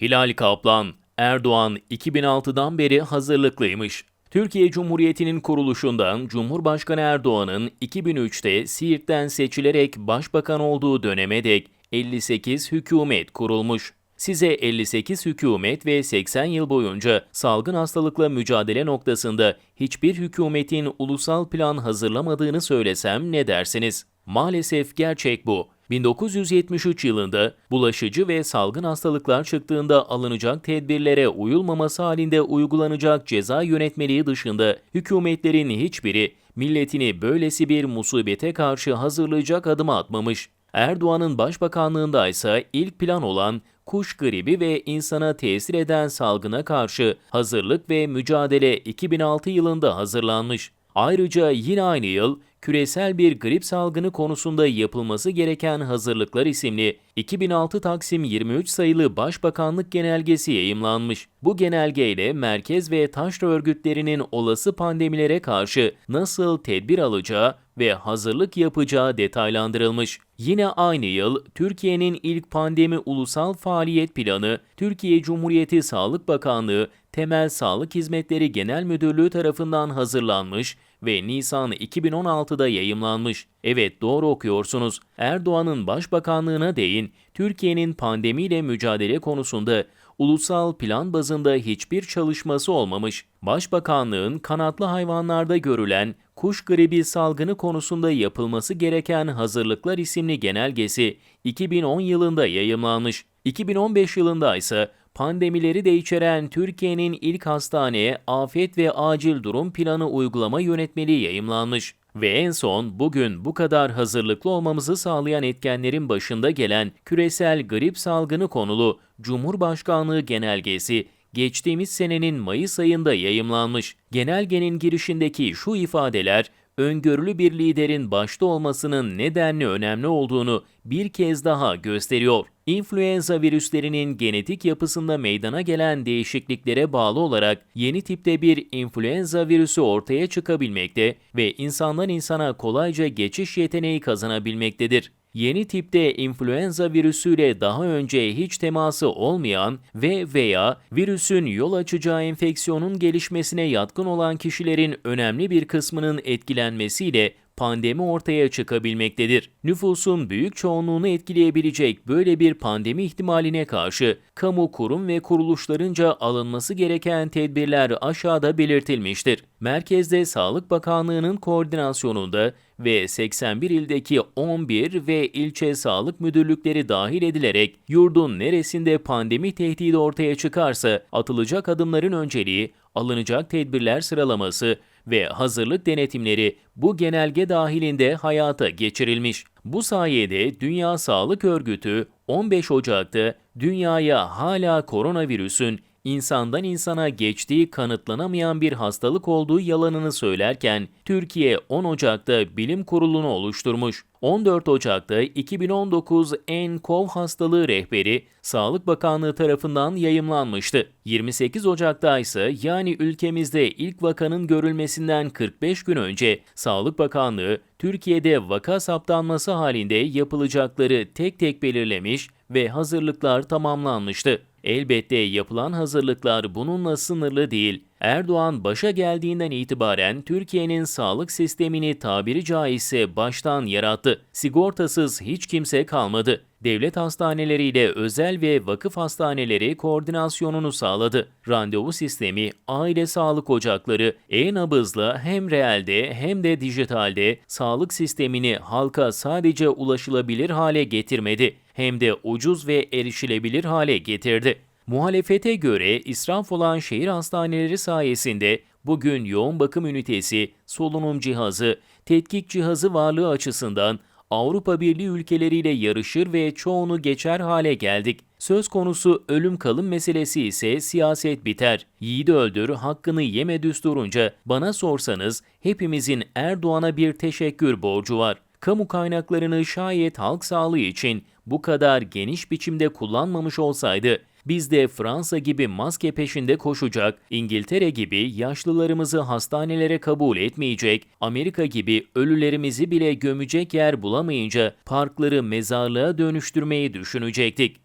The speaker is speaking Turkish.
Hilal Kaplan, Erdoğan 2006'dan beri hazırlıklıymış. Türkiye Cumhuriyeti'nin kuruluşundan Cumhurbaşkanı Erdoğan'ın 2003'te Siirt'ten seçilerek başbakan olduğu döneme dek 58 hükümet kurulmuş. Size 58 hükümet ve 80 yıl boyunca salgın hastalıkla mücadele noktasında hiçbir hükümetin ulusal plan hazırlamadığını söylesem ne dersiniz? Maalesef gerçek bu. 1973 yılında bulaşıcı ve salgın hastalıklar çıktığında alınacak tedbirlere uyulmaması halinde uygulanacak ceza yönetmeliği dışında hükümetlerin hiçbiri milletini böylesi bir musibete karşı hazırlayacak adım atmamış. Erdoğan'ın başbakanlığında ise ilk plan olan kuş gribi ve insana tesir eden salgına karşı hazırlık ve mücadele 2006 yılında hazırlanmış. Ayrıca yine aynı yıl küresel bir grip salgını konusunda yapılması gereken hazırlıklar isimli 2006 Taksim 23 sayılı Başbakanlık Genelgesi yayımlanmış. Bu genelgeyle merkez ve taşra örgütlerinin olası pandemilere karşı nasıl tedbir alacağı ve hazırlık yapacağı detaylandırılmış. Yine aynı yıl Türkiye'nin ilk pandemi ulusal faaliyet planı Türkiye Cumhuriyeti Sağlık Bakanlığı Temel Sağlık Hizmetleri Genel Müdürlüğü tarafından hazırlanmış ve Nisan 2016'da yayımlanmış. Evet doğru okuyorsunuz. Erdoğan'ın başbakanlığına değin Türkiye'nin pandemiyle mücadele konusunda ulusal plan bazında hiçbir çalışması olmamış. Başbakanlığın kanatlı hayvanlarda görülen kuş gribi salgını konusunda yapılması gereken hazırlıklar isimli genelgesi 2010 yılında yayımlanmış. 2015 yılında ise pandemileri de içeren Türkiye'nin ilk hastaneye afet ve acil durum planı uygulama yönetmeliği yayımlanmış. Ve en son bugün bu kadar hazırlıklı olmamızı sağlayan etkenlerin başında gelen küresel grip salgını konulu Cumhurbaşkanlığı genelgesi geçtiğimiz senenin Mayıs ayında yayımlanmış. Genelgenin girişindeki şu ifadeler öngörülü bir liderin başta olmasının nedenli önemli olduğunu bir kez daha gösteriyor. İnfluenza virüslerinin genetik yapısında meydana gelen değişikliklere bağlı olarak yeni tipte bir influenza virüsü ortaya çıkabilmekte ve insandan insana kolayca geçiş yeteneği kazanabilmektedir. Yeni tipte influenza virüsüyle daha önce hiç teması olmayan ve veya virüsün yol açacağı enfeksiyonun gelişmesine yatkın olan kişilerin önemli bir kısmının etkilenmesiyle pandemi ortaya çıkabilmektedir. Nüfusun büyük çoğunluğunu etkileyebilecek böyle bir pandemi ihtimaline karşı kamu kurum ve kuruluşlarınca alınması gereken tedbirler aşağıda belirtilmiştir. Merkezde Sağlık Bakanlığı'nın koordinasyonunda ve 81 ildeki 11 ve ilçe sağlık müdürlükleri dahil edilerek yurdun neresinde pandemi tehdidi ortaya çıkarsa atılacak adımların önceliği, alınacak tedbirler sıralaması ve hazırlık denetimleri bu genelge dahilinde hayata geçirilmiş. Bu sayede Dünya Sağlık Örgütü 15 Ocak'ta dünyaya hala koronavirüsün insandan insana geçtiği kanıtlanamayan bir hastalık olduğu yalanını söylerken Türkiye 10 Ocak'ta bilim kurulunu oluşturmuş. 14 Ocak'ta 2019 nCoV hastalığı rehberi Sağlık Bakanlığı tarafından yayımlanmıştı. 28 Ocak'ta ise yani ülkemizde ilk vakanın görülmesinden 45 gün önce Sağlık Bakanlığı Türkiye'de vaka saptanması halinde yapılacakları tek tek belirlemiş ve hazırlıklar tamamlanmıştı. Elbette yapılan hazırlıklar bununla sınırlı değil. Erdoğan başa geldiğinden itibaren Türkiye'nin sağlık sistemini tabiri caizse baştan yarattı. Sigortasız hiç kimse kalmadı. Devlet hastaneleriyle özel ve vakıf hastaneleri koordinasyonunu sağladı. Randevu sistemi, aile sağlık ocakları, e-nabızla hem reelde hem de dijitalde sağlık sistemini halka sadece ulaşılabilir hale getirmedi hem de ucuz ve erişilebilir hale getirdi. Muhalefete göre israf olan şehir hastaneleri sayesinde bugün yoğun bakım ünitesi, solunum cihazı, tetkik cihazı varlığı açısından Avrupa Birliği ülkeleriyle yarışır ve çoğunu geçer hale geldik. Söz konusu ölüm kalım meselesi ise siyaset biter. Yiğidi öldür, hakkını yeme düsturunca bana sorsanız hepimizin Erdoğan'a bir teşekkür borcu var. Kamu kaynaklarını şayet halk sağlığı için bu kadar geniş biçimde kullanmamış olsaydı biz de Fransa gibi maske peşinde koşacak, İngiltere gibi yaşlılarımızı hastanelere kabul etmeyecek, Amerika gibi ölülerimizi bile gömecek yer bulamayınca parkları mezarlığa dönüştürmeyi düşünecektik.